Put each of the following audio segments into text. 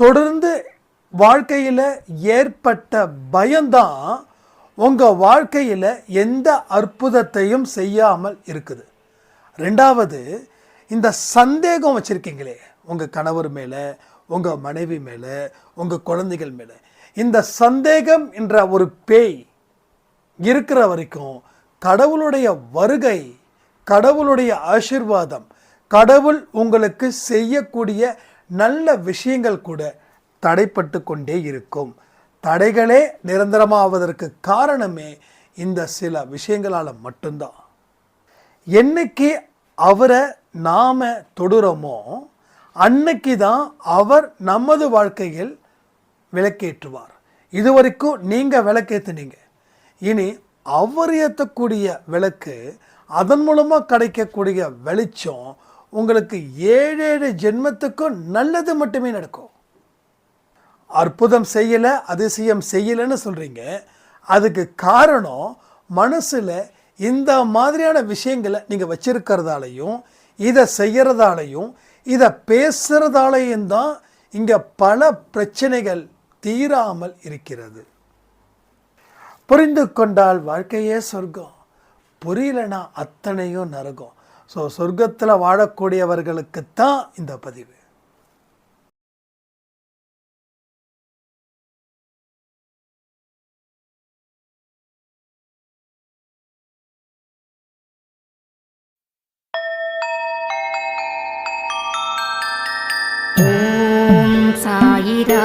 தொடர்ந்து வாழ்க்கையில் ஏற்பட்ட பயம்தான் உங்கள் வாழ்க்கையில் எந்த அற்புதத்தையும் செய்யாமல் இருக்குது. ரெண்டாவது இந்த சந்தேகம் வச்சுருக்கீங்களே உங்கள் கணவர் மேலே உங்கள் மனைவி மேலே உங்கள் குழந்தைகள் மேலே. இந்த சந்தேகம் என்ற ஒரு பேய் இருக்கிற வரைக்கும் கடவுளுடைய வருகை கடவுளுடைய ஆசிர்வாதம் கடவுள் உங்களுக்கு செய்யக்கூடிய நல்ல விஷயங்கள் கூட தடைப்பட்டு கொண்டே இருக்கும். தடைகளே நிரந்தரமாவதற்கு காரணமே இந்த சில விஷயங்களால் மட்டும்தான். என்னைக்கு அவரை நாம் தொடுறோமோ அன்னைக்கு தான் அவர் நமது வாழ்க்கையில் விளக்கேற்றுவார். இதுவரைக்கும் நீங்கள் விளக்கேற்றுனீங்க இனி அவர் ஏற்றக்கூடிய விளக்கு அதன் மூலமாக கிடைக்கக்கூடிய வெளிச்சம் உங்களுக்கு ஏழேழு ஜென்மத்துக்கும் நல்லது மட்டுமே நடக்கும். அற்புதம் செய்யலை அதிசயம் செய்யலைன்னு சொல்கிறீங்க அதுக்கு காரணம் மனசில் இந்த மாதிரியான விஷயங்களை நீங்கள் வச்சிருக்கிறதாலையும் இதை செய்கிறதாலையும் இதை பேசுகிறதாலையும் தான் இங்கே பல பிரச்சனைகள் தீராமல் இருக்கிறது. புரிந்து கொண்டால் வாழ்க்கையே சொர்க்கம். புரியலனா அத்தனையும் நரகம். ஸோ சொர்க்கத்தில் வாழக்கூடியவர்களுக்கு தான் இந்த பதிவு. சாயிரா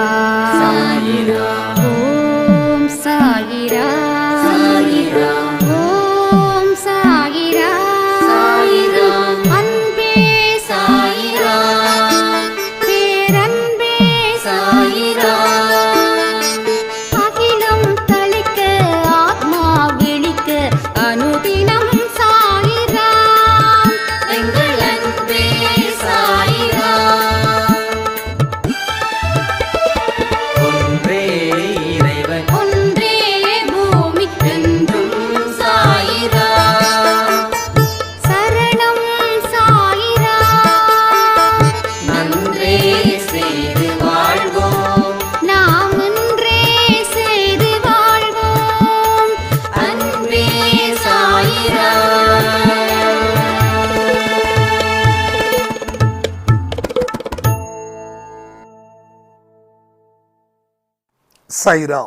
சைரா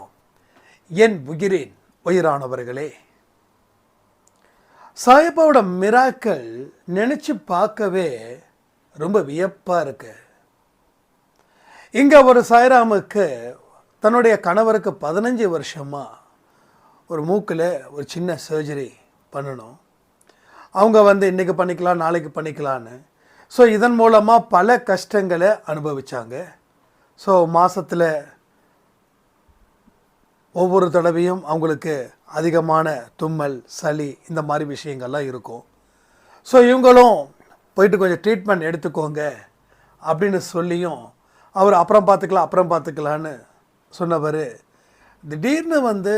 என் உயிரின் உயிரானவர்களே. சாயப்பாவோட மிராக்கள் நினச்சி பார்க்கவே ரொம்ப வியப்பாக இருக்கு. இங்கே ஒரு சாய்ராமுக்கு தன்னுடைய கணவருக்கு பதினஞ்சு வருஷமாக ஒரு மூக்கில் ஒரு சின்ன சர்ஜரி பண்ணணும். அவங்க வந்து இன்றைக்கி பண்ணிக்கலாம் நாளைக்கு பண்ணிக்கலான்னு ஸோ இதன் மூலமாக பல கஷ்டங்களை அனுபவித்தாங்க ஸோ மாதத்தில் ஒவ்வொரு தடவையும் அவங்களுக்கு அதிகமான தும்மல் சளி இந்த மாதிரி விஷயங்கள்லாம் இருக்கும். ஸோ இவங்களும் போயிட்டு கொஞ்சம் ட்ரீட்மெண்ட் எடுத்துக்கோங்க அப்படின்னு சொல்லியும் அவர் அப்புறம் பார்த்துக்கலாம் அப்புறம் பார்த்துக்கலான்னு சொன்னவர் திடீர்னு வந்து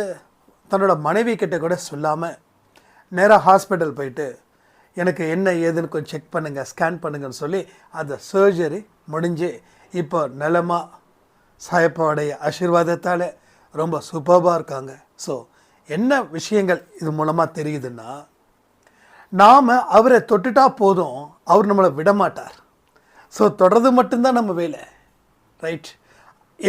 தன்னோட மனைவி கிட்ட கூட சொல்லாமல் நேராக ஹாஸ்பிட்டல் போயிட்டு எனக்கு என்ன ஏதுன்னு கொஞ்சம் செக் பண்ணுங்கள் ஸ்கேன் பண்ணுங்கன்னு சொல்லி அந்த சர்ஜரி முடிஞ்சு இப்போ நிலமா சாயப்பாவுடைய ஆசீர்வாதத்தால் ரொம்ப சூப்பராக இருக்காங்க. ஸோ என்ன விஷயங்கள் இது மூலமாக தெரியுதுன்னா நாம் அவரை தொட்டுட்டா போதும் அவர் நம்மளை விடமாட்டார். ஸோ தொடர்றது மட்டும்தான் நம்ம வேலை. ரைட்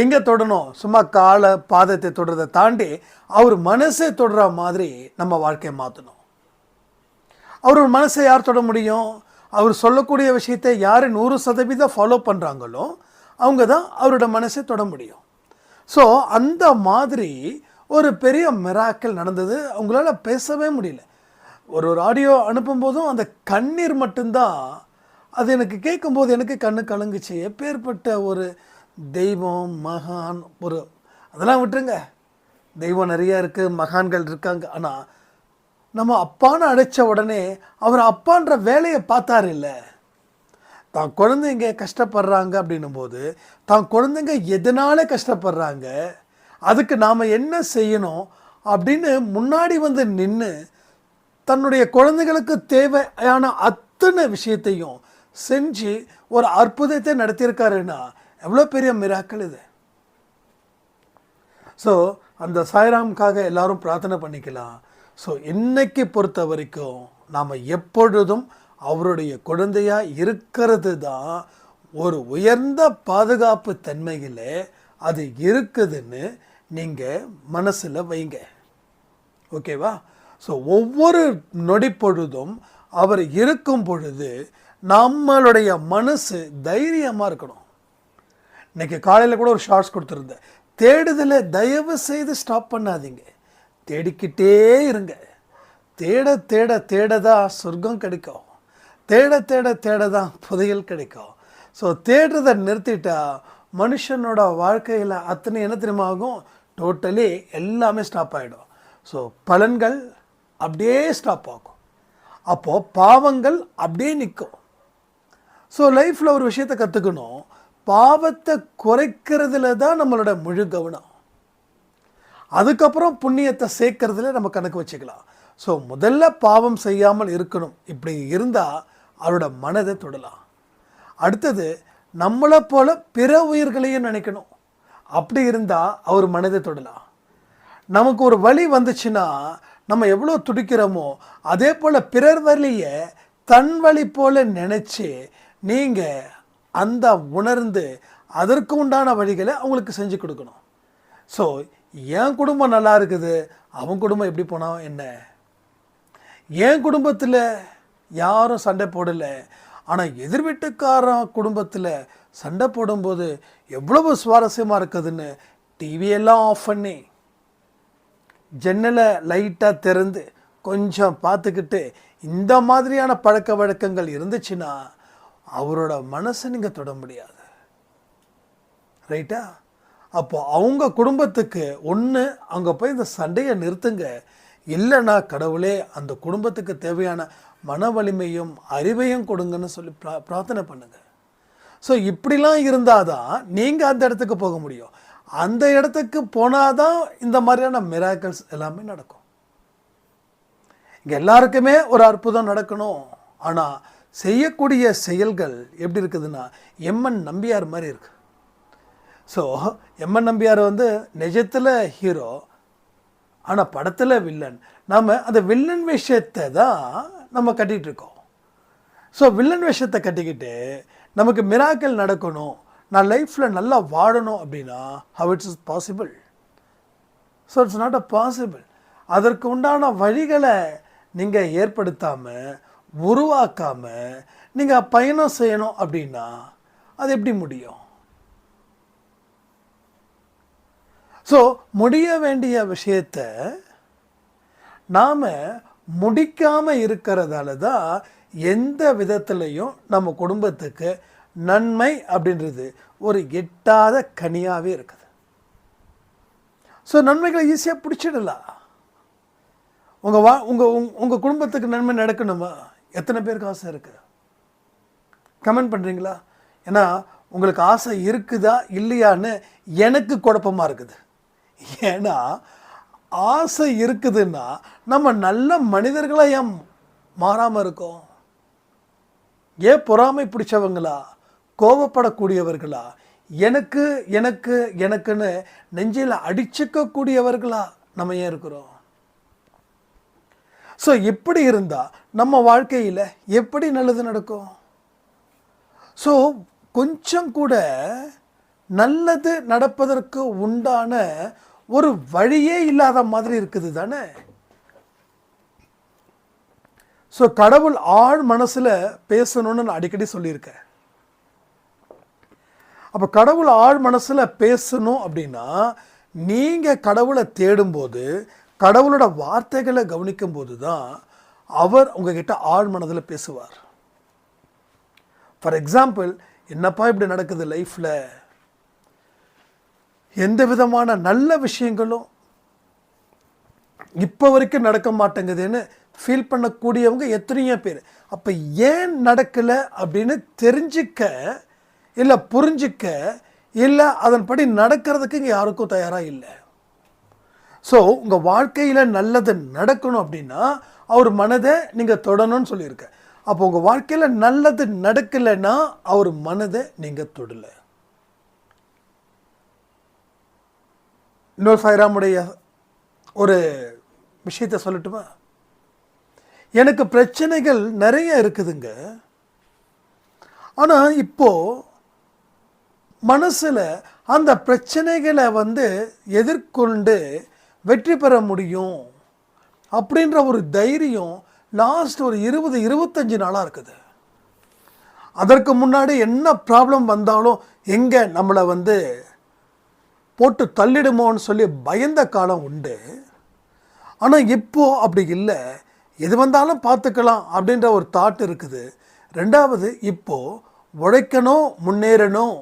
எங்கே தொடணும்? சும்மா காலை பாதத்தை தொடுறதை தாண்டி அவர் மனசை தொடுற மாதிரி நம்ம வாழ்க்கையை மாற்றணும் அவர் மனசை யார் தொட முடியும்? அவர் சொல்லக்கூடிய விஷயத்தை யார் நூறு சதவீதம் ஃபாலோ பண்ணுறாங்களோ அவங்க தான் அவரோட மனசை தொட முடியும். ஸோ அந்த மாதிரி ஒரு பெரிய மிராக்கள் நடந்தது. அவங்களால பேசவே முடியல. ஒரு ஒரு ஆடியோ அனுப்பும்போதும் அந்த கண்ணீர் மட்டும்தான். அது எனக்கு கேட்கும்போது எனக்கு கண்ணு கலங்குச்சு. எப்பேற்பட்ட ஒரு தெய்வம் மகான் ஒரு அதெல்லாம் விட்டுருங்க. தெய்வம் நிறைய இருக்குது மகான்கள் இருக்காங்க. ஆனால் நம்ம அப்பான்னு அழைச்ச உடனே அவர் அப்பான்ற வேலையை பார்த்தாரு இல்லை. தான் குழந்தைங்க கஷ்டப்படுறாங்க அப்படின்னும் போது தான் குழந்தைங்க எதனால கஷ்டப்படுறாங்க அதுக்கு நாம் என்ன செய்யணும் அப்படின்னு முன்னாடி வந்து நின்று தன்னுடைய குழந்தைகளுக்கு தேவையான அத்தனை விஷயத்தையும் செஞ்சு ஒரு அற்புதத்தை நடத்தியிருக்காருன்னா எவ்வளோ பெரிய மிராக்கள் இது. ஸோ அந்த சாய்ராமுக்காக எல்லாரும் பிரார்த்தனை பண்ணிக்கலாம். ஸோ இன்னைக்கு பொறுத்த வரைக்கும் நாம் எப்பொழுதும் அவருடைய குழந்தையாக இருக்கிறது தான் ஒரு உயர்ந்த பாதுகாப்பு தன்மையில் அது இருக்குதுன்னு நீங்கள் மனசில் வைங்க. ஓகேவா? ஸோ ஒவ்வொரு நொடி பொழுதும் அவர் இருக்கும் பொழுது நம்மளுடைய மனசு தைரியமாக இருக்கணும். இன்னைக்கு காலையில் கூட ஒரு ஷார்ட்ஸ் கொடுத்துருந்தேன். தேடுதலை தயவு செய்து ஸ்டாப் பண்ணாதீங்க. தேடிக்கிட்டே இருங்க. தேட தேட தேட தான் சொர்க்கம் கிடைக்கும். தேட தேட தேட தான் புதையல் கிடைக்கும். ஸோ தேடுறதை நிறுத்திட்டா மனுஷனோட வாழ்க்கையில் அத்தனை என்ன தெரியுமா ஆகும்? டோட்டலி எல்லாமே ஸ்டாப் ஆகிடும் ஸோ பலன்கள் அப்படியே ஸ்டாப் ஆகும். அப்போது பாவங்கள் அப்படியே நிற்கும். ஸோ லைஃப்பில் ஒரு விஷயத்தை கற்றுக்கணும் பாவத்தை குறைக்கிறதுல தான் நம்மளோட முழு கவனம். அதுக்கப்புறம் புண்ணியத்தை சேர்க்கறதுல நம்ம கணக்கு வச்சுக்கலாம். ஸோ முதல்ல பாவம் செய்யாமல் இருக்கணும். இப்படி இருந்தால் அவரோட மனதை தொடலாம். அடுத்தது நம்மளை போல பிற உயிர்களையும் நினைக்கணும். அப்படி இருந்தால் அவர் மனதை தொடலாம். நமக்கு ஒரு வழி வந்துச்சுன்னா நம்ம எவ்வளோ துடிக்கிறோமோ அதே போல் பிறர் வழியை தன் வழி போல நினச்சி நீங்கள் அந்த உணர்ந்து அதற்கு உண்டான வழிகளை அவங்களுக்கு செஞ்சு கொடுக்கணும். ஸோ என் குடும்பம் நல்லா இருக்குது அவன் குடும்பம் எப்படி போனால் என்ன? என் குடும்பத்தில் யாரும் சண்டை போடலை. ஆனால் எதிர் வீட்டுக்காரன் குடும்பத்தில் சண்டை போடும்போது எவ்வளவு சுவாரஸ்யமாக இருக்குதுன்னு டிவியெல்லாம் ஆஃப் பண்ணி ஜன்னலை லைட்டாக திறந்து கொஞ்சம் பார்த்துக்கிட்டு இந்த மாதிரியான பழக்க வழக்கங்கள் இருந்துச்சுன்னா அவரோட மனசை நீங்கள் தொட முடியாது. ரைட்டா அப்போ அவங்க குடும்பத்துக்கு ஒன்று அங்கே போய் இந்த சண்டையை நிறுத்துங்க. இல்லைன்னா கடவுளே அந்த குடும்பத்துக்கு தேவையான மன வலிமையும் அறிவையும் கொடுங்கன்னு சொல்லி ப்ரா பிரார்த்தனை பண்ணுங்கள் ஸோ இப்படிலாம் இருந்தால் தான் நீங்கள் அந்த இடத்துக்கு போக முடியும். அந்த இடத்துக்கு போனால் தான் இந்த மாதிரியான மிராக்கல்ஸ் எல்லாமே நடக்கும். இங்கே எல்லாருக்குமே ஒரு அற்புதம் நடக்கணும். ஆனால் செய்யக்கூடிய செயல்கள் எப்படி இருக்குதுன்னா எம்மன் நம்பியார் மாதிரி இருக்கு. ஸோ எம்மன் நம்பியார் வந்து நிஜத்தில் ஹீரோ ஆனால் படத்தில் வில்லன் நாம் அந்த வில்லன் விஷயத்தை தான் நம்ம கட்டிக்கிட்டு இருக்கோம். ஸோ வில்லன் விஷயத்தை கட்டிக்கிட்டு நமக்கு மிராக்கள் நடக்கணும். நான் லைஃப்பில் நல்லா வாழணும் அப்படின்னா how it's is possible so it's not a possible அதற்கு உண்டான வழிகளை நீங்கள் ஏற்படுத்தாமல் உருவாக்காமல் நீங்கள் பயணம் செய்யணும் அப்படின்னா அது எப்படி முடியும்? ஸோ முடிய வேண்டிய விஷயத்த நாம் முடிக்காமல் இருக்கிறதால தான் எந்த விதத்துலையும் நம்ம குடும்பத்துக்கு நன்மை அப்படின்றது ஒரு எட்டாத கனியாகவே இருக்குது. ஸோ நன்மைகளை ஈஸியாக பிடிச்சிடலாம் உங்கள் வா உங்கள் உங்கள் குடும்பத்துக்கு நன்மை நடக்கணுமா? எத்தனை பேருக்கு ஆசை இருக்குது கமெண்ட் பண்ணுறீங்களா ஏன்னா உங்களுக்கு ஆசை இருக்குதா இல்லையான்னு எனக்கு குழப்பமாக இருக்குது. ஏன்னா ஆசை இருக்குதுன்னா நம்ம நல்ல மனிதர்களாக ஏன் மாறாமல் இருக்கோம்? ஏன் பொறாமை பிடிச்சவங்களா? கோபப்படக்கூடியவர்களா எனக்கு எனக்கு எனக்குன்னு நெஞ்சில் அடிச்சுக்கக்கூடியவர்களா நம்ம ஏன் இருக்கிறோம்? ஸோ இப்படி இருந்தால் நம்ம வாழ்க்கையில் எப்படி நல்லது நடக்கும்? ஸோ கொஞ்சம் கூட நல்லது நடப்பதற்கு உண்டான ஒரு வழியே இல்லாத மாதிரி இருக்குது தானே? ஸோ கடவுள் ஆழ் மனசில் பேசணும்னு நான் அடிக்கடி சொல்லியிருக்கேன். அப்போ கடவுள் ஆழ் மனசில் பேசணும் அப்படின்னா நீங்கள் கடவுளை தேடும்போது கடவுளோட வார்த்தைகளை கவனிக்கும் போது தான் அவர் உங்ககிட்ட ஆழ் மனதில் பேசுவார். ஃபார் எக்ஸாம்பிள் என்னப்பா இப்படி நடக்குது லைஃப்பில் எந்த விதமான நல்ல விஷயங்களும் இப்போ வரைக்கும் நடக்க மாட்டேங்குதுன்னு ஃபீல் பண்ணக்கூடியவங்க எத்தனையோ பேர். அப்போ ஏன் நடக்கலை அப்படின்னு தெரிஞ்சுக்க இல்லை புரிஞ்சிக்க இல்லை அதன்படி நடக்கிறதுக்கு இங்கே யாருக்கும் தயாராக இல்லை. ஸோ உங்கள் வாழ்க்கையில் நல்லது நடக்கணும் அப்படின்னா அவர் மனதை நீங்கள் தொடணும்னு சொல்லியிருக்கேன் அப்போ உங்கள் வாழ்க்கையில் நல்லது நடக்கலைன்னா அவர் மனதை நீங்கள் தொடலை. இன்னொரு சாய்ராமுடைய ஒரு விஷயத்த சொல்லட்டுமா? எனக்கு பிரச்சனைகள் நிறைய இருக்குதுங்க. ஆனால் இப்போது மனசில் அந்த பிரச்சனைகளை வந்து எதிர்கொண்டு வெற்றி பெற முடியும் அப்படின்ற ஒரு தைரியம் லாஸ்ட் ஒரு இருபது இருபத்தஞ்சி நாளாக இருக்குது. அதற்கு முன்னாடி என்ன ப்ராப்ளம் வந்தாலும் எங்கே நம்மளை வந்து போட்டு தள்ளிடுமோன்னு சொல்லி பயந்த காலம் உண்டு. ஆனால் இப்போ அப்படி இல்லை. எது வந்தாலும் பார்த்துக்கலாம் அப்படின்ற ஒரு தாட் இருக்குது. ரெண்டாவது இப்போது உழைக்கணும் முன்னேறணும்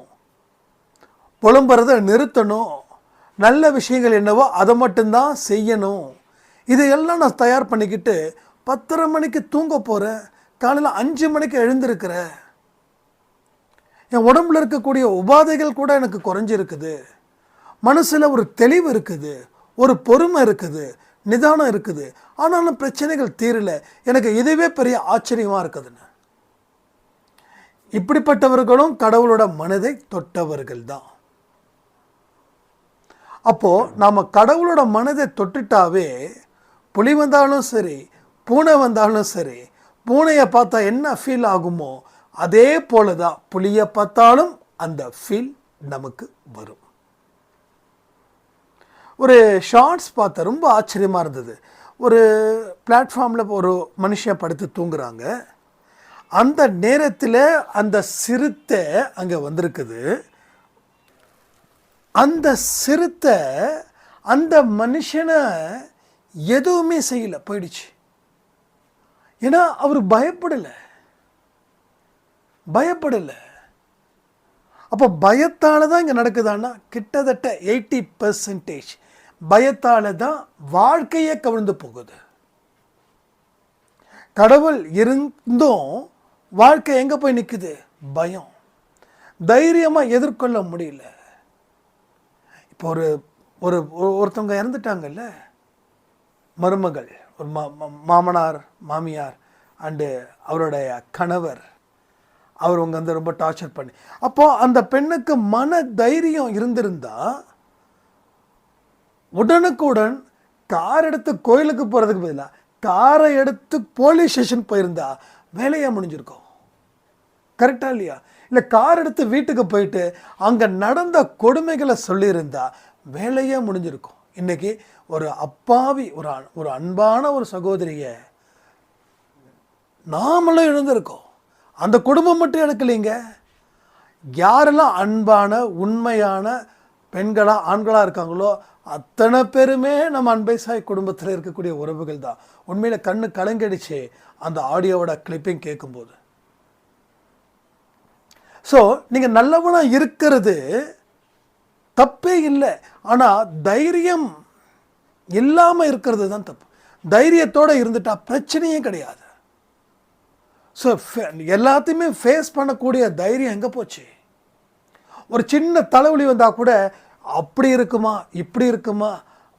புலம்புறதை நிறுத்தணும் நல்ல விஷயங்கள் என்னவோ அதை மட்டும்தான் செய்யணும். இதையெல்லாம் நான் தயார் பண்ணிக்கிட்டு பத்தரை மணிக்கு தூங்க போகிறேன் காலையில் அஞ்சு மணிக்கு எழுந்திருக்கிறேன். என் உடம்புல இருக்கக்கூடிய உபாதைகள் கூட எனக்கு குறைஞ்சிருக்குது. மனசில் ஒரு தெளிவு இருக்குது ஒரு பொறுமை இருக்குது நிதானம் இருக்குது. ஆனாலும் பிரச்சனைகள் தீரல. எனக்கு இதுவே பெரிய ஆச்சரியமாக இருக்குதுன்னு. இப்படிப்பட்டவர்களும் கடவுளோட மனதை தொட்டவர்கள் தான். அப்போது நாம் கடவுளோட மனதை தொட்டுட்டாவே புலி வந்தாலும் சரி பூனை வந்தாலும் சரி பூனையை பார்த்தா என்ன ஃபீல் ஆகுமோ அதே போல தான் புலியை பார்த்தாலும் அந்த ஃபீல் நமக்கு வரும். ஒரு ஷார்ட்ஸ் பார்த்தேன் ரொம்ப ஆச்சரியமாக இருந்தது. ஒரு பிளாட்ஃபார்மில் ஒரு மனுஷன் படுத்து தூங்குறாங்க. அந்த நேரத்தில் அந்த சிறுத்தை அங்கே வந்திருக்குது. அந்த சிறுத்தை அந்த மனுஷனை எதுவுமே செய்யலை போயிடுச்சு. ஏன்னா அவர் பயப்படலை. பயப்படலை. அப்போ பயத்தால் தான் இங்கே நடக்குதான்னா கிட்டத்தட்ட எயிட்டி பர்சன்டேஜ் பயத்தால் தான் வாழ்க்கையே கவிழ்ந்து போகுது. கடவுள் இருந்தும் வாழ்க்கை எங்கே போய் நிற்குது பயம். தைரியமாக எதிர்கொள்ள முடியல. இப்போ ஒரு ஒரு ஒருத்தவங்க இறந்துட்டாங்கல்ல? மருமகள் ஒரு மா மாமனார் மாமியார் அண்டு அவருடைய கணவர் அவர் உங்க வந்து ரொம்ப டார்ச்சர் பண்ணி. அப்போ அந்த பெண்ணுக்கு மன தைரியம் இருந்திருந்தா உடனுக்குடன் கார் எடுத்து கோயிலுக்கு போகிறதுக்கு பதிலாக காரை எடுத்து போலீஸ் ஸ்டேஷன் போயிருந்தா வேலையாக முடிஞ்சிருக்கோம். கரெக்டாக இல்லையா? இல்லை கார் எடுத்து வீட்டுக்கு போயிட்டு அங்கே நடந்த கொடுமைகளை சொல்லியிருந்தா வேலையாக முடிஞ்சிருக்கும். இன்றைக்கி ஒரு அப்பாவி ஒரு ஒரு அன்பான ஒரு சகோதரியை நாமளும் இழந்திருக்கோம் அந்த குடும்பம் மட்டும் எடுக்கலைங்க யாரெல்லாம் அன்பான உண்மையான பெண்களாக ஆண்களாக இருக்காங்களோ அத்தனை பேருமே நம்ம அன்பை சாய் குடும்பத்தில் இருக்கக்கூடிய உறவுகள் தான். உண்மையில் கண்ணு கலங்கடிச்சு. அந்த ஆடியோவோட கிளிப்பிங் கேட்கும்போது. ஸோ நீங்கள் நல்லவனாக இருக்கிறது தப்பே இல்லை. ஆனால் தைரியம் இல்லாமல் இருக்கிறது தான் தப்பு. தைரியத்தோடு இருந்துட்டால் பிரச்சனையே கிடையாது. ஸோ எல்லாத்தையுமே ஃபேஸ் பண்ணக்கூடிய தைரியம் எங்கே போச்சு? ஒரு சின்ன தலைவலி வந்தால் கூட அப்படி இருக்குமா இப்படி இருக்குமா?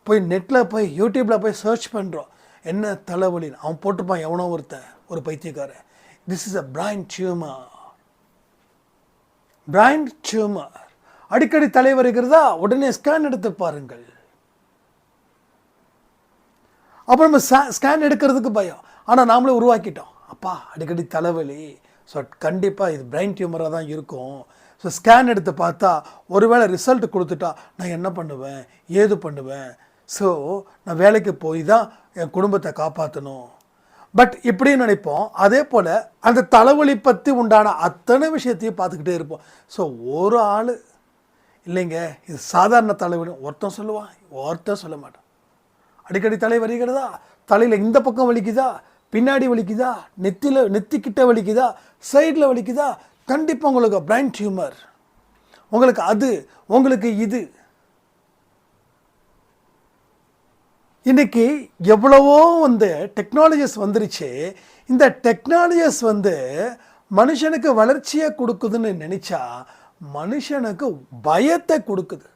போய் நெட்டில் போய் யூடியூப்பில் போய் சர்ச் பண்ணுறோம் என்ன தலைவலின்னு. அவன் போட்டிருப்பான் எவனோ ஒருத்தன் ஒரு பைத்தியக்காரன். This is a brain tumour brain tumour அடிக்கடி தலை வருகிறதா உடனே ஸ்கேன் எடுத்து பாருங்கள். அப்புறம் நம்ம ஸ்கேன் எடுக்கிறதுக்கு பயம். ஆனால் நாமளே உருவாக்கிட்டோம். அப்பா அடிக்கடி தலைவலி. ஸோ கண்டிப்பாக இது பிரைன் டியூமராக தான் இருக்கும். ஸோ ஸ்கேன் எடுத்து பார்த்தா ஒருவேளை ரிசல்ட் கொடுத்துட்டா நான் என்ன பண்ணுவேன்? ஏது பண்ணுவேன்? ஸோ நான் வேலைக்கு போய் தான் என் குடும்பத்தை காப்பாற்றணும் பட் இப்படி நினைப்போம். அதே போல் அந்த தலைவலி பற்றி உண்டான அத்தனை விஷயத்தையும் பார்த்துக்கிட்டே இருப்போம். ஸோ ஒரு ஆள் இல்லைங்க இது சாதாரண தலைவலி ஒருத்தன் சொல்லுவான் ஒருத்தன் சொல்ல மாட்டான். அடிக்கடி தலை வலிக்கிறதா? தலையில் இந்த பக்கம் வலிக்குதா? பின்னாடி வலிக்குதா? நெத்தியில் நெத்திக்கிட்ட வலிக்குதா? சைடில் வலிக்குதா? கண்டிப்பாக உங்களுக்கு பிரைன் டியூமர் உங்களுக்கு அது உங்களுக்கு இது. இன்னைக்கு எவ்வளவோ வந்து டெக்னாலஜிஸ் வந்துருச்சு. இந்த டெக்னாலஜிஸ் வந்து மனுஷனுக்கு வளர்ச்சியை கொடுக்குதுன்னு நினச்சா மனுஷனுக்கு பயத்தை கொடுக்குது.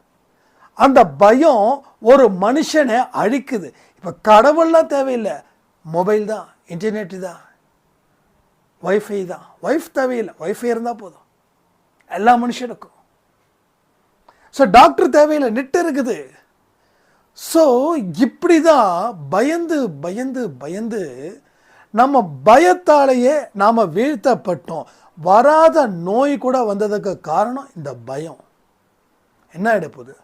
அந்த பயம் ஒரு மனுஷனை அழிக்குது. இப்போ கடவுள்லாம் தேவையில்லை. மொபைல் தான் இன்டர்நெட் தான். வைஃபை தான். ஒய்ஃப் தேவையில்லை. வைஃபை இருந்தால் போதும். எல்லா மனுஷனுக்கும். ஸோ டாக்டர் தேவையில்லை. நெட் இருக்குது. ஸோ இப்படி தான் பயந்து பயந்து பயந்து நம்ம பயத்தாலேயே நாம் வீழ்த்தப்பட்டோம். வராத நோய் கூட வந்ததுக்கு காரணம் இந்த பயம். என்ன ஆகிட போகுது?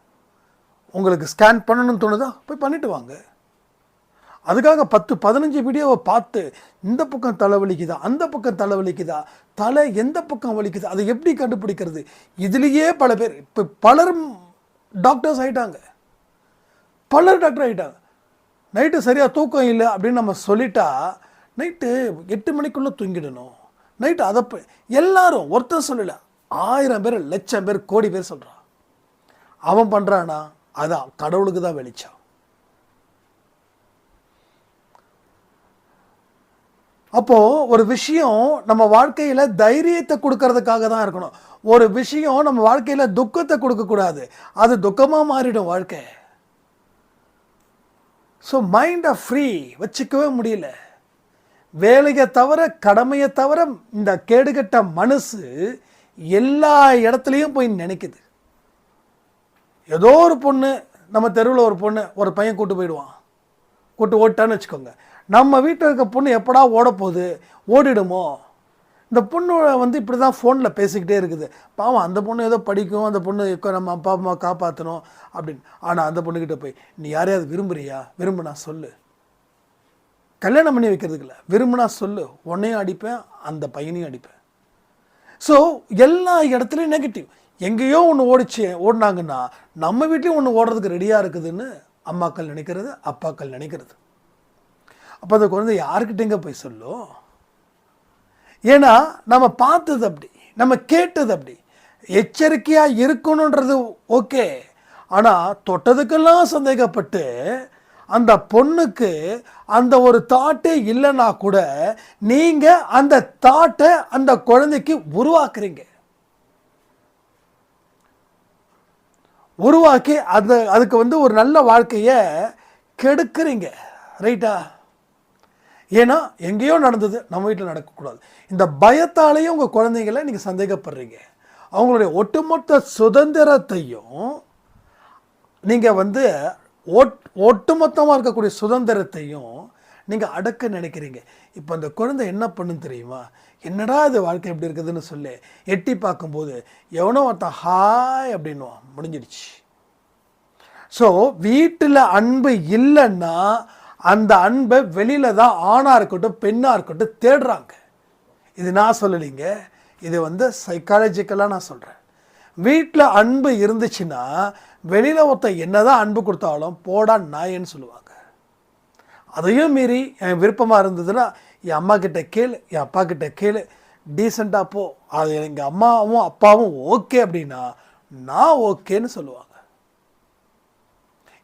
உங்களுக்கு ஸ்கேன் பண்ணணும்னு தோணுதா? போய் பண்ணிட்டு வாங்க. அதுக்காக பத்து பதினஞ்சு வீடியோவை பார்த்து இந்த பக்கம் தலை வலிக்குதா அந்த பக்கம் தலை வலிக்குதா தலை எந்த பக்கம் வலிக்குது அதை எப்படி கண்டுபிடிக்கிறது? இதுலேயே பல பேர் இப்போ பலர் டாக்டர்ஸ் ஆகிட்டாங்க பலர் டாக்டர் ஆகிட்டாங்க நைட்டு சரியாக தூக்கம் இல்லை அப்படின்னு நம்ம சொல்லிட்டா நைட்டு எட்டு மணிக்குள்ளே தூங்கிடணும். நைட்டு அதை எல்லாரும் ஒருத்தர் சொல்லலை ஆயிரம் பேர் லட்சம் பேர் கோடி பேர் சொல்கிறான் அவன் பண்ணுறானா அதான் கடவுளுக்கு தான் வெளிச்சம். அப்போது ஒரு விஷயம் நம்ம வாழ்க்கையில் தைரியத்தை கொடுக்கறதுக்காக தான் இருக்கணும். ஒரு விஷயம் நம்ம வாழ்க்கையில் துக்கத்தை கொடுக்கக்கூடாது அது துக்கமாக மாறிடும் வாழ்க்கை. ஸோ மைண்டை ஃப்ரீ வச்சுக்கவே முடியல. வேலையை தவிர கடமையை தவிர இந்த கேடுகட்ட மனசு எல்லா இடத்துலையும் போய் நினைக்குது. ஏதோ ஒரு பொண்ணு நம்ம தெருவில் ஒரு பொண்ணு ஒரு பையன் கூட்டு போயிடுவான். கூட்டு ஓட்டான்னு வச்சுக்கோங்க. நம்ம வீட்டில் இருக்க பொண்ணு எப்படா ஓடப்போகுது? ஓடிடுமோ? இந்த பொண்ணு வந்து இப்படி தான் ஃபோனில் பேசிக்கிட்டே இருக்குது. பாவம் அந்த பொண்ணு ஏதோ படிக்கும் அந்த பொண்ணு நம்ம அப்பா அம்மா காப்பாற்றணும் அப்படின்னு. ஆனால் அந்த பொண்ணுக்கிட்ட போய் நீ யாரையாவது விரும்புறியா? விரும்புனா சொல்லு. கல்யாணம் பண்ணி வைக்கிறதுக்கு இல்லை. விரும்புனா சொல்லு. உன்னையும் அடிப்பேன் அந்த பையனையும் அடிப்பேன். ஸோ எல்லா இடத்துலையும் நெகட்டிவ் எங்கேயோ ஒன்று ஓடிச்சு ஓடினாங்கன்னா நம்ம வீட்லேயும் ஒன்று ஓடுறதுக்கு ரெடியாக இருக்குதுன்னு அம்மாக்கள் நினைக்கிறது அப்பாக்கள் நினைக்கிறது. அப்போ அந்த குழந்தை யாருக்கிட்டேங்க போய் சொல்லும் ஏன்னா நம்ம பார்த்தது அப்படி நம்ம கேட்டது அப்படி. எச்சரிக்கையாக இருக்கணுன்றது ஓகே. ஆனால் தொட்டதுக்கெல்லாம் சந்தேகப்பட்டு அந்த பொண்ணுக்கு அந்த ஒரு தாட்டே இல்லைன்னா கூட நீங்கள் அந்த தாட்டை அந்த குழந்தைக்கு உருவாக்குறீங்க. உருவாக்கி அது அதுக்கு வந்து ஒரு நல்ல வாழ்க்கையை கெடுக்குறீங்க. ரைட்டா? ஏன்னா எங்கேயோ நடந்தது நம்ம வீட்டில் நடக்கக்கூடாது. இந்த பயத்தாலேயும் உங்கள் குழந்தைங்களை நீங்கள் சந்தேகப்படுறீங்க. அவங்களுடைய ஒட்டுமொத்த சுதந்திரத்தையும் நீங்கள் வந்து ஒட் ஒட்டுமொத்தமாக இருக்கக்கூடிய சுதந்திரத்தையும் நீங்கள் அடக்க நினைக்கிறீங்க. இப்போ அந்த குழந்தை என்ன பண்ணுன்னு தெரியுமா? என்னடா இது வாழ்க்கை எப்படி இருக்குதுன்னு சொல்லி. எட்டி பார்க்கும்போது எவனோ ஒருத்தன் ஹாய் அப்படின்வான் முடிஞ்சிடுச்சு. ஸோ வீட்டில் அன்பு இல்லைன்னா அந்த அன்பை வெளியில் தான் ஆணாக இருக்கட்டும் பெண்ணாக இருக்கட்டும் தேடுறாங்க. இது நான் சொல்லலைங்க. இது வந்து சைக்காலஜிக்கலாக நான் சொல்கிறேன் வீட்டில் அன்பு இருந்துச்சுன்னா வெளியில் ஒருத்தன் என்னதான் அன்பு கொடுத்தாலும் போடா நாயன்னு சொல்லுவாங்க. அதையும் மீறி என் விருப்பமாக இருந்ததுன்னா என் அம்மா கிட்ட கேளு என் அப்பா கிட்ட கேளு டீசெண்டாக போ. அது எங்கள் அம்மாவும் அப்பாவும் ஓகே அப்படின்னா நான் ஓகேன்னு சொல்லுவாங்க.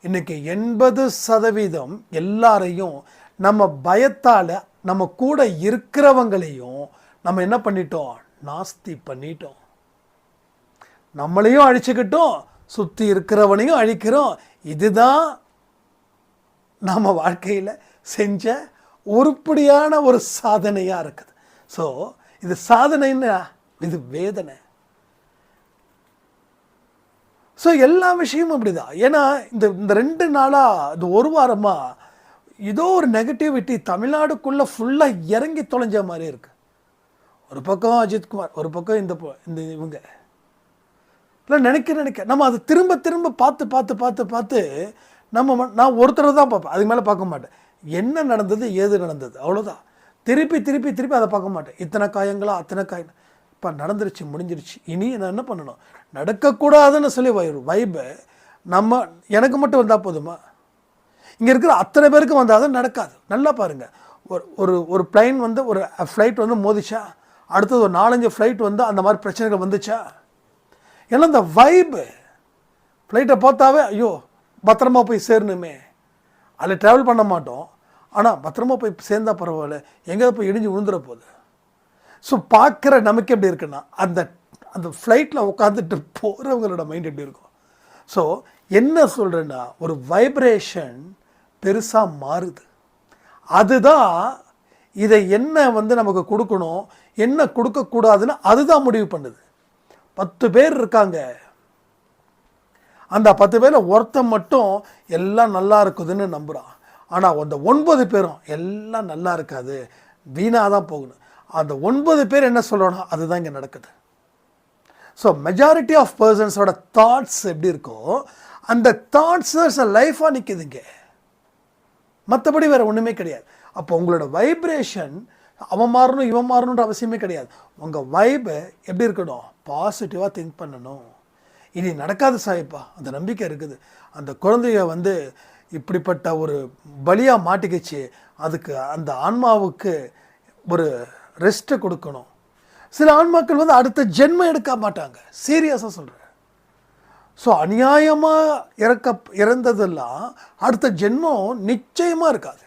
இன்னைக்கு எண்பது சதவீதம் எல்லாரையும் நம்ம பயத்தால் நம்ம கூட இருக்கிறவங்களையும் நம்ம என்ன பண்ணிட்டோம்? நாஸ்தி பண்ணிட்டோம். நம்மளையும் அழிச்சுக்கிட்டோம் சுற்றி இருக்கிறவனையும் அழிக்கிறோம். இதுதான் நம்ம வாழ்க்கையில் செஞ்ச உருப்படியான ஒரு சாதனையாக இருக்குது. ஸோ இது சாதனைன்னா இது வேதனை. ஸோ எல்லா விஷயமும் அப்படி தான் ஏன்னா இந்த இந்த ரெண்டு நாளாக இந்த ஒரு வாரமாக ஏதோ ஒரு நெகட்டிவிட்டி தமிழ்நாடுக்குள்ளே ஃபுல்லாக இறங்கி தொலைஞ்ச மாதிரி இருக்குது ஒரு பக்கம் அஜித்குமார் ஒரு பக்கம் இந்த இந்த இவங்க. இல்லை நினைக்க நினைக்க நம்ம அதை திரும்ப திரும்ப பார்த்து பார்த்து பார்த்து பார்த்து நம்ம ம- நான் ஒருத்தரை தான் பார்ப்பேன். அதுக்கு மேலே பார்க்க மாட்டேன். என்ன நடந்தது ஏது நடந்தது அவ்வளோதான் திருப்பி திருப்பி திருப்பி அதை பார்க்க மாட்டேன். இத்தனை காயங்களா அத்தனை காயம் இப்போ நடந்துருச்சு முடிஞ்சிருச்சு. இனி நான் என்ன பண்ணணும்? நடக்கக்கூடாதுன்னு சொல்லி ஒரு வைபை நம்ம எனக்கு மட்டும் வந்தால் போதுமா? இங்கே இருக்கிற அத்தனை பேருக்கு வந்தால் தான் நடக்காது. நல்லா பாருங்கள் ஒரு ஒரு ஒரு பிளைன் வந்து ஒரு ஃப்ளைட் வந்து மோதிச்சா அடுத்தது ஒரு நாலஞ்சு ஃப்ளைட் வந்து அந்த மாதிரி பிரச்சனைகள் வந்துச்சா? ஏன்னா இந்த வைபு ஃப்ளைட்டை பார்த்தாவே ஐயோ பத்திரமா போய் சேரணுமே. அதில் ட்ராவல் பண்ண மாட்டோம். ஆனால் பத்திரமா போய் சேர்ந்தால் பரவாயில்ல. எங்கேயாவது போய் இடிஞ்சு விழுந்துற போகுது ஸோ பார்க்குற நமக்கு எப்படி இருக்குன்னா அந்த அந்த ஃப்ளைட்டில் உட்காந்துட்டு போகிறவங்களோட மைண்ட் எப்படி இருக்கும்? ஸோ என்ன சொல்கிறேன்னா ஒரு வைப்ரேஷன் பெருசாக மாறுது. அதுதான் இதை என்ன வந்து நமக்கு கொடுக்கணும் என்ன கொடுக்கக்கூடாதுன்னு அதுதான் முடிவு பண்ணுது. பத்து பேர் இருக்காங்க. அந்த பத்து பேரில் ஒருத்தன் மட்டும் எல்லாம் நல்லா இருக்குதுன்னு நம்புகிறான் ஆனால் அந்த ஒன்பது பேரும் எல்லாம் நல்லா இருக்காது. வீணாக தான் போகணும். அந்த ஒன்பது பேர் என்ன சொல்லணும் அதுதான் இங்கே நடக்குது. ஸோ மெஜாரிட்டி ஆஃப் பர்சன்ஸோட தாட்ஸ் எப்படி இருக்கோ அந்த தாட்ஸ் லைஃபாக நிற்குதுங்க மற்றபடி வேறு ஒன்றுமே கிடையாது. அப்போ உங்களோட வைப்ரேஷன் அவன் மாறணும் இவன் மாறணுன்ற அவசியமே கிடையாது. உங்கள் வைபை எப்படி இருக்கணும்? பாசிட்டிவாக திங்க் பண்ணணும். இனி நடக்காது சாய்ப்பா அந்த நம்பிக்கை இருக்குது. அந்த குழந்தைய வந்து இப்படிப்பட்ட ஒரு பலியாக மாட்டிக்கிச்சு. அதுக்கு அந்த ஆன்மாவுக்கு ஒரு ரெஸ்ட்டை கொடுக்கணும். சில ஆன்மாக்கள் வந்து அடுத்த ஜென்மம் எடுக்க மாட்டாங்க. சீரியஸாக சொல்கிறேன் ஸோ அநியாயமாக இறக்க இறந்ததெல்லாம் அடுத்த ஜென்மம் நிச்சயமாக இருக்காது.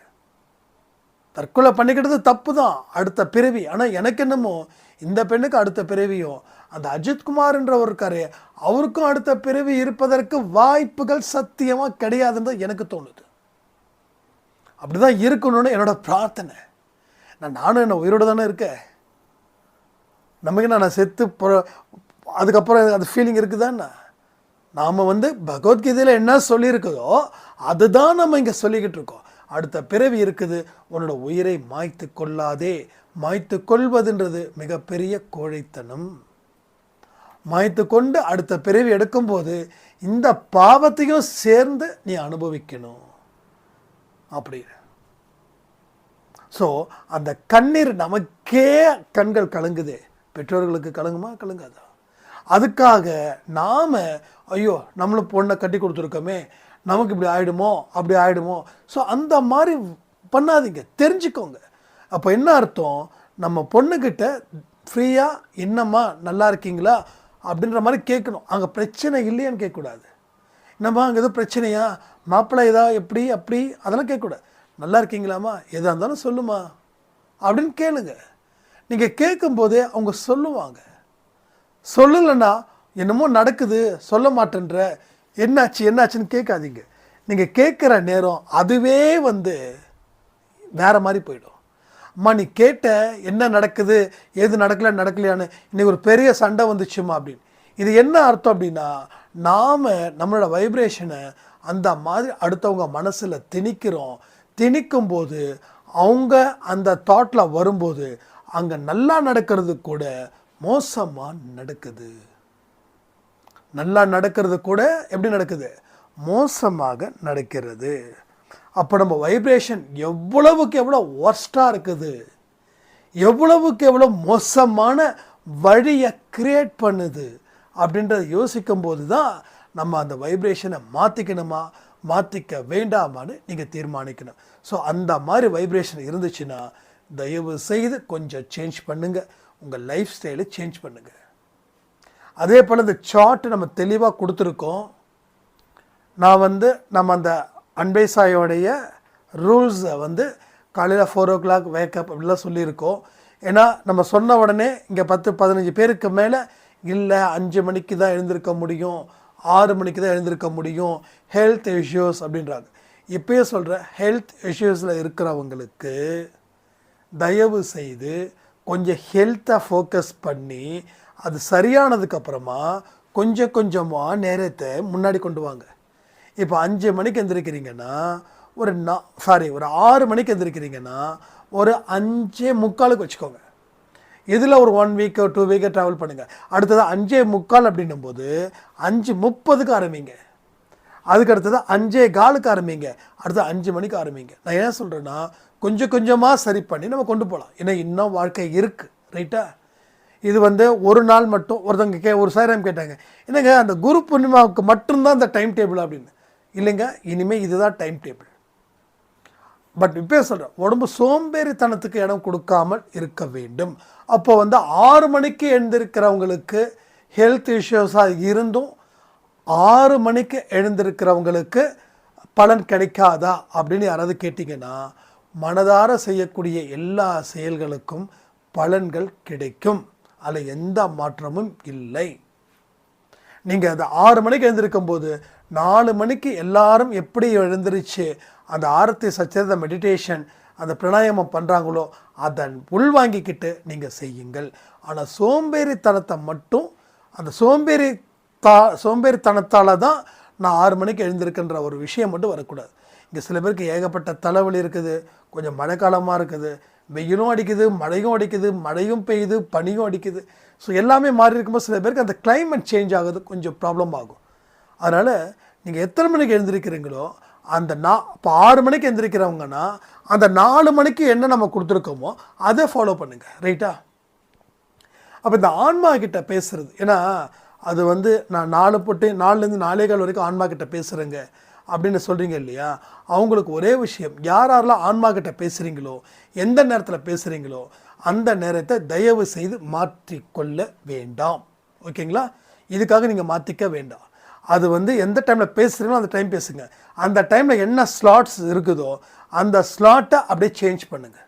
தற்கொலை பண்ணிக்கிட்டது தப்பு தான் அடுத்த பிறவி. ஆனால் எனக்கு என்னமோ இந்த பெண்ணுக்கு அடுத்த பிறவியும் அந்த அஜித்குமார்ன்றவர் இருக்காரு அவருக்கும் அடுத்த பிறவி இருப்பதற்கு வாய்ப்புகள் சத்தியமாக கிடையாதுன்னு எனக்கு தோணுது. அப்படிதான் இருக்கணும்னு என்னோட பிரார்த்தனை. நான் நானும் என்ன உயிரோடு தானே இருக்கேன்? நமக்கு நான் செத்து அதுக்கப்புறம் அது ஃபீலிங் இருக்குதாண்ணா நாம் வந்து பகவத்கீதையில் என்ன சொல்லியிருக்குதோ அதுதான் நம்ம இங்கே சொல்லிக்கிட்டு இருக்கோம். அடுத்த பிறவி இருக்குது உன்னோட உயிரை மாய்த்து கொள்ளாதே. மாய்த்து கொள்வதுன்றது மிகப்பெரிய கோழைத்தனம். மாய்த்து கொண்டு அடுத்த பிறவி எடுக்கும்போது இந்த பாவத்தையும் சேர்ந்து நீ அனுபவிக்கணும். அப்படின்னு ஸோ அந்த கண்ணீர் நமக்கே கண்கள் கலங்குதே. பெற்றோர்களுக்கு கலங்குமா? கலங்காதா? அதுக்காக நாம் ஐயோ நம்மளும் பொண்ணை கட்டி கொடுத்துருக்கோமே நமக்கு இப்படி ஆகிடுமோ அப்படி ஆயிடுமோ? ஸோ அந்த மாதிரி பண்ணாதீங்க. தெரிஞ்சுக்கோங்க. அப்போ என்ன அர்த்தம்? நம்ம பொண்ணுக்கிட்ட ஃப்ரீயாக என்னம்மா நல்லா இருக்கீங்களா? அப்படின்ற மாதிரி கேட்கணும். அங்கே பிரச்சனை இல்லையான்னு கேட்கக்கூடாது. என்னம்மா அங்கே எதுவும் பிரச்சனையா? மாப்பிள்ளை ஏதா எப்படி அப்படி அதெல்லாம் கேட்கக்கூடாது. நல்லா இருக்கீங்களாம்மா எதாக இருந்தாலும் சொல்லுமா? அப்படின்னு கேளுங்க. நீங்கள் கேட்கும்போதே அவங்க சொல்லுவாங்க. சொல்லலைன்னா என்னமோ நடக்குது சொல்ல மாட்டேன்ற என்னாச்சு என்னாச்சுன்னு கேட்காதீங்க. நீங்கள் கேட்குற நேரம் அதுவே வந்து வேறு மாதிரி போயிடும். அம்மா நீ கேட்ட என்ன நடக்குது எது நடக்கல நடக்கலையான்னு இன்றைக்கி ஒரு பெரிய சண்டை வந்துச்சுமா அப்படின்னு. இது என்ன அர்த்தம் அப்படின்னா நாம் நம்மளோட வைப்ரேஷனை அந்த மாதிரி அடுத்தவங்க மனசில் திணிக்கிறோம். திணிக்கும் போது அவங்க அந்த தாட்டில் வரும்போது அங்கே நல்லா நடக்கிறது கூட மோசமாக நடக்குது. நல்லா நடக்கிறது கூட எப்படி நடக்குது? மோசமாக நடக்கிறது. அப்போ நம்ம வைப்ரேஷன் எவ்வளவுக்கு எவ்வளோ ஒர்ஸ்டாக இருக்குது? எவ்வளவுக்கு எவ்வளோ மோசமான வழியை க்ரியேட் பண்ணுது? அப்படின்றத யோசிக்கும் போது தான் நம்ம அந்த வைப்ரேஷனை மாற்றிக்கணுமா மாற்றிக்க வேண்டாமான்னு நீங்கள் தீர்மானிக்கணும். ஸோ அந்த மாதிரி வைப்ரேஷன் இருந்துச்சுன்னா தயவு செய்து கொஞ்சம் சேஞ்ச் பண்ணுங்கள் உங்கள் லைஃப் ஸ்டைலை சேஞ்ச் பண்ணுங்கள் அதே போல் இந்த சார்ட் நம்ம தெளிவாக கொடுத்துருக்கோம். நான் வந்து நம்ம அந்த அன்பை சாயோடைய ரூல்ஸை வந்து காலையில் ஃபோர் ஓ கிளாக் வேக்கப் அப்படிலாம் சொல்லியிருக்கோம். ஏன்னா நம்ம சொன்ன உடனே இங்கே பத்து பதினஞ்சு பேருக்கு மேலே இல்லை அஞ்சு மணிக்கு தான் எழுந்திருக்க முடியும் ஆறு மணிக்கு தான் எழுந்திருக்க முடியும் ஹெல்த் இஷ்யூஸ் அப்படின்றாங்க. இப்பயே சொல்கிற ஹெல்த் இஷ்யூஸில் இருக்கிறவங்களுக்கு தயவு செய்து கொஞ்சம் ஹெல்த்தை ஃபோக்கஸ் பண்ணி அது சரியானதுக்கப்புறமா கொஞ்சம் கொஞ்சமாக நேரத்தை முன்னாடி கொண்டு வாங்க. இப்போ அஞ்சு மணிக்கு எந்திரிக்கிறீங்கன்னா ஒரு நா சாரி ஒரு ஆறு மணிக்கு எந்திரிக்கிறீங்கன்னா ஒரு அஞ்சே முக்காலுக்கு வச்சுக்கோங்க. இதில் ஒரு ஒன் வீக்கோ டூ வீக்கோ ட்ராவல் பண்ணுங்கள் அடுத்தது அஞ்சே முக்கால் அப்படின்னும் போது அஞ்சு முப்பதுக்கு ஆரம்பிங்க. அதுக்கு அடுத்தது அஞ்சே காலுக்கு ஆரம்பிங்க. அடுத்து அஞ்சு மணிக்கு ஆரம்பிங்க. நான் ஏன் சொல்கிறேன்னா கொஞ்சம் கொஞ்சமாக சரி பண்ணி நம்ம கொண்டு போகலாம் ஏன்னா இன்னும் வாழ்க்கை இருக்குது ரைட்டா இது வந்து ஒரு நாள் மட்டும் ஒருத்தவங்க கே ஒரு சாயிரம் கேட்டாங்க என்னங்க அந்த குரு பூர்ணிமாவுக்கு மட்டும்தான் அந்த டைம் டேபிள் அப்படின்னு. இல்லைங்க இனிமேல் இதுதான் டைம் டேபிள் பட் இப்போ சொல்கிறேன் உடம்பு சோம்பேறித்தனத்துக்கு இடம் கொடுக்காமல் இருக்க வேண்டும். அப்போ வந்து ஆறு மணிக்கு எழுந்திருக்கிறவங்களுக்கு ஹெல்த் இஷ்யூஸாக இருந்தும் ஆறு மணிக்கு எழுந்திருக்கிறவங்களுக்கு பலன் கிடைக்காதா அப்படின்னு யாராவது கேட்டிங்கன்னா மனதார செய்யக்கூடிய எல்லா செயல்களுக்கும் பலன்கள் கிடைக்கும். அதில் எந்த மாற்றமும் இல்லை. நீங்கள் அந்த ஆறு மணிக்கு எழுந்திருக்கும் போது நாலு மணிக்கு எல்லாரும் எப்படி எழுந்திருச்சு அந்த ஆரத்தி சச்சரித மெடிடேஷன் அந்த பிரணாயாமம் பண்ணுறாங்களோ அதை உள்வாங்கிக்கிட்டு நீங்கள் செய்யுங்கள். ஆனால் சோம்பேறித்தனத்தை மட்டும் அந்த சோம்பேறி தா சோம்பேறித்தனத்தால் தான் நான் ஆறு மணிக்கு எழுந்திருக்கின்ற ஒரு விஷயம் மட்டும் வரக்கூடாது. இங்கே சில பேருக்கு ஏகப்பட்ட தலைவலி இருக்குது கொஞ்சம் மழைக்காலமாக இருக்குது வெயிலும் அடிக்குது மழையும் அடிக்குது மழையும் பெய்யுது பனியும் அடிக்குது. ஸோ எல்லாமே மாறி இருக்கும்போது சில பேருக்கு அந்த கிளைமேட் சேஞ்ச் ஆகுது கொஞ்சம் ப்ராப்ளம் ஆகும். அதனால் நீங்கள் எத்தனை மணிக்கு எழுந்திருக்கிறீங்களோ அந்த நா இப்போ ஆறு மணிக்கு எழுந்திருக்கிறவங்கன்னா அந்த நாலு மணிக்கு என்ன நம்ம கொடுத்துருக்கோமோ அதை ஃபாலோ பண்ணுங்கள் ரைட்டா அப்போ இந்த ஆன்மா கிட்ட பேசுறது ஏன்னா அது வந்து நான் நாலு போட்டு நாலுலேருந்து நாலே கால் வரைக்கும் ஆன்மா கிட்ட பேசுகிறேங்க அப்படின்னு சொல்கிறீங்க இல்லையா? அவங்களுக்கு ஒரே விஷயம் யார் யாரெல்லாம் ஆன்மா கிட்ட பேசுகிறீங்களோ எந்த நேரத்தில் பேசுகிறீங்களோ அந்த நேரத்தை தயவு செய்து மாற்றிக்கொள்ள வேண்டாம். ஓகேங்களா? இதுக்காக நீங்கள் மாற்றிக்க வேண்டாம். அது வந்து எந்த டைமில் பேசுகிறீங்களோ அந்த டைம் பேசுங்க. அந்த டைமில் என்ன ஸ்லாட்ஸ் இருக்குதோ அந்த ஸ்லாட்டை அப்படியே சேஞ்ச் பண்ணுங்கள்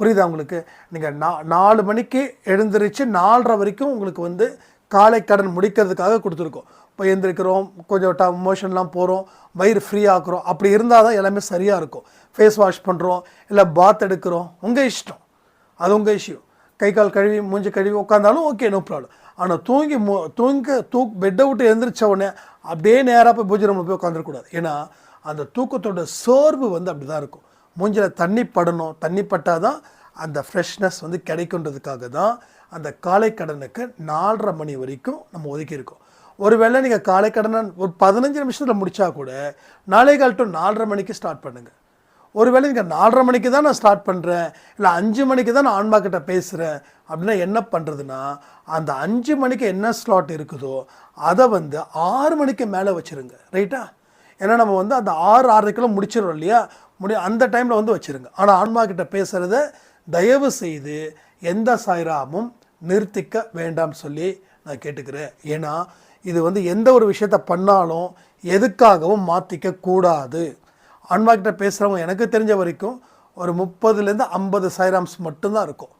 புரியுதா உங்களுக்கு? நீங்கள் நா நாலு மணிக்கு எழுந்திரிச்சு நாலரை வரைக்கும் உங்களுக்கு வந்து காலை கடன் முடிக்கிறதுக்காக கொடுத்துருக்கோம். இப்போ எழுந்திரிக்கிறோம் கொஞ்சம் ட மோஷன்லாம் போகிறோம் வயிறு ஃப்ரீ ஆக்குறோம். அப்படி இருந்தால் தான் எல்லாமே சரியாக இருக்கும். ஃபேஸ் வாஷ் பண்ணுறோம் இல்லை பாத் எடுக்கிறோம். உங்கள் இஷ்டம். அது உங்கள் இஷ்யூ கை கால் கழுவி மூஞ்சி கழுவி உட்காந்தாலும் ஓகே நோ ப்ராப்ளம் ஆனால் தூங்கி மு தூங்க தூ பெட்டை விட்டு எழுந்திரிச்ச உடனே அப்படியே நேராக போய் பூஜை ரூமில் போய் உட்காந்துருக்கூடாது ஏன்னா அந்த தூக்கத்தோட சோர்வு வந்து அப்படி தான் இருக்கும். மூஞ்சில் தண்ணி படணும். தண்ணி பட்டால் தான் அந்த ஃப்ரெஷ்னஸ் வந்து கிடைக்குன்றதுக்காக தான் அந்த காலை கடனுக்கு நாலரை மணி வரைக்கும் நம்ம ஒதுக்கியிருக்கோம். ஒருவேளை நீங்கள் காலை கடனை ஒரு பதினஞ்சு நிமிஷத்தில் முடித்தா கூட நாளை கால் டு நாலரை மணிக்கு ஸ்டார்ட் பண்ணுங்கள் ஒருவேளை நீங்கள் நாலரை மணிக்கு தான் நான் ஸ்டார்ட் பண்ணுறேன் இல்லை அஞ்சு மணிக்கு தான் நான் ஆன்மா பேசுகிறேன் அப்படின்னா என்ன பண்ணுறதுன்னா அந்த அஞ்சு மணிக்கு என்ன ஸ்லாட் இருக்குதோ அதை வந்து ஆறு மணிக்கு மேலே வச்சுருங்க. ரைட்டா ஏன்னா நம்ம வந்து அந்த ஆறு ஆறரைக்குள்ள முடிச்சிடும் இல்லையா? முடி அந்த டைமில் வந்து வச்சுருங்க. ஆனால் ஆன்மா கிட்ட பேசுகிறத தயவு செய்து எந்த சாய்ராமும் நிறுத்திக்க வேண்டாம் சொல்லி நான் கேட்டுக்கிறேன். ஏன்னா இது வந்து எந்த ஒரு விஷயத்த பண்ணாலும் எதுக்காகவும் மாற்றிக்க கூடாது. ஆன்மா பேசுகிறவங்க எனக்கு தெரிஞ்ச வரைக்கும் ஒரு முப்பதுலேருந்து ஐம்பது சைராம்ஸ் மட்டும்தான் இருக்கும்.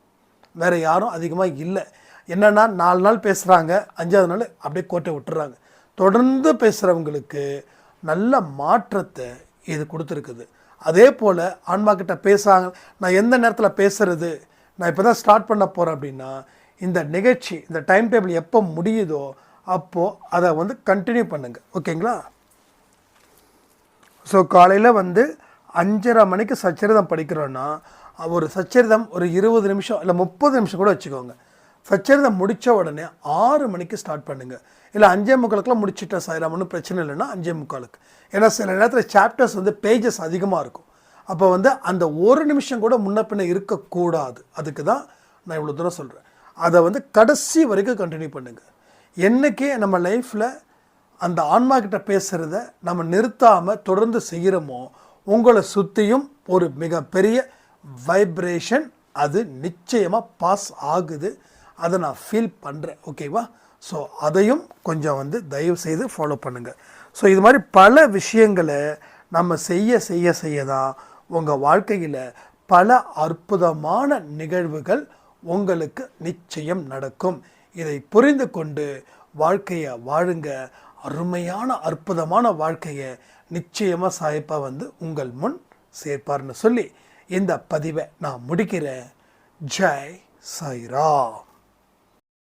வேறு யாரும் அதிகமாக இல்லை. என்னென்னா நாலு நாள் பேசுகிறாங்க அஞ்சாவது நாள் அப்படியே கோட்டை விட்டுறாங்க. தொடர்ந்து பேசுகிறவங்களுக்கு நல்ல மாற்றத்தை இது கொடுத்துருக்குது. அதே போல் ஆன்மாக்கிட்ட பேசாங்க நான் எந்த நேரத்தில் பேசுகிறது நான் இப்போ தான் ஸ்டார்ட் பண்ண போகிறேன் அப்படின்னா இந்த நிகழ்ச்சி இந்த டைம் டேபிள் எப்போ முடியுதோ அப்போது அதை வந்து கண்டினியூ பண்ணுங்கள் ஓகேங்களா? ஸோ காலையில் வந்து அஞ்சரை மணிக்கு சச்சரிதம் படிக்கிறோன்னா ஒரு சச்சரிதம் ஒரு இருபது நிமிஷம் இல்லை முப்பது நிமிஷம் கூட வச்சுக்கோங்க. சச்சரிதம் முடித்த உடனே ஆறு மணிக்கு ஸ்டார்ட் பண்ணுங்கள் இல்லை அஞ்சே முக்காலுக்குலாம் முடிச்சிட்டேன் சார் ஒன்றும் பிரச்சனை இல்லைன்னா அஞ்சே முக்காலுக்கு. ஏன்னா சில நேரத்தில் சாப்டர்ஸ் வந்து பேஜஸ் அதிகமாக இருக்கும். அப்போ வந்து அந்த ஒரு நிமிஷம் கூட முன்ன பின்ன இருக்கக்கூடாது. அதுக்கு தான் நான் இவ்வளோ தூரம் சொல்கிறேன் அதை வந்து கடைசி வரைக்கும் கண்டினியூ பண்ணுங்கள் என்றைக்கே நம்ம லைஃப்பில் அந்த ஆன்மா கிட்ட பேசுகிறத நம்ம நிறுத்தாமல் தொடர்ந்து செய்கிறோமோ உங்களை சுற்றியும் ஒரு மிகப்பெரிய வைப்ரேஷன் அது நிச்சயமாக பாஸ் ஆகுது. அதை நான் ஃபீல் பண்ணுறேன் ஓகேவா ஸோ அதையும் கொஞ்சம் வந்து தயவு செய்து ஃபாலோ பண்ணுங்கள் ஸோ இது மாதிரி பல விஷயங்களை நம்ம செய்ய செய்ய செய்ய தான் உங்கள் வாழ்க்கையில் பல அற்புதமான நிகழ்வுகள் உங்களுக்கு நிச்சயம் நடக்கும். இதை புரிந்து கொண்டு வாழ்க்கையை வாழுங்க. அருமையான அற்புதமான வாழ்க்கையை நிச்சயமாக சாய்ப்பா வந்து உங்கள் முன் சேர்ப்பார்னு சொல்லி இந்த பதிவை நான் முடிக்கிறேன். ஜெய் சாய்ரா.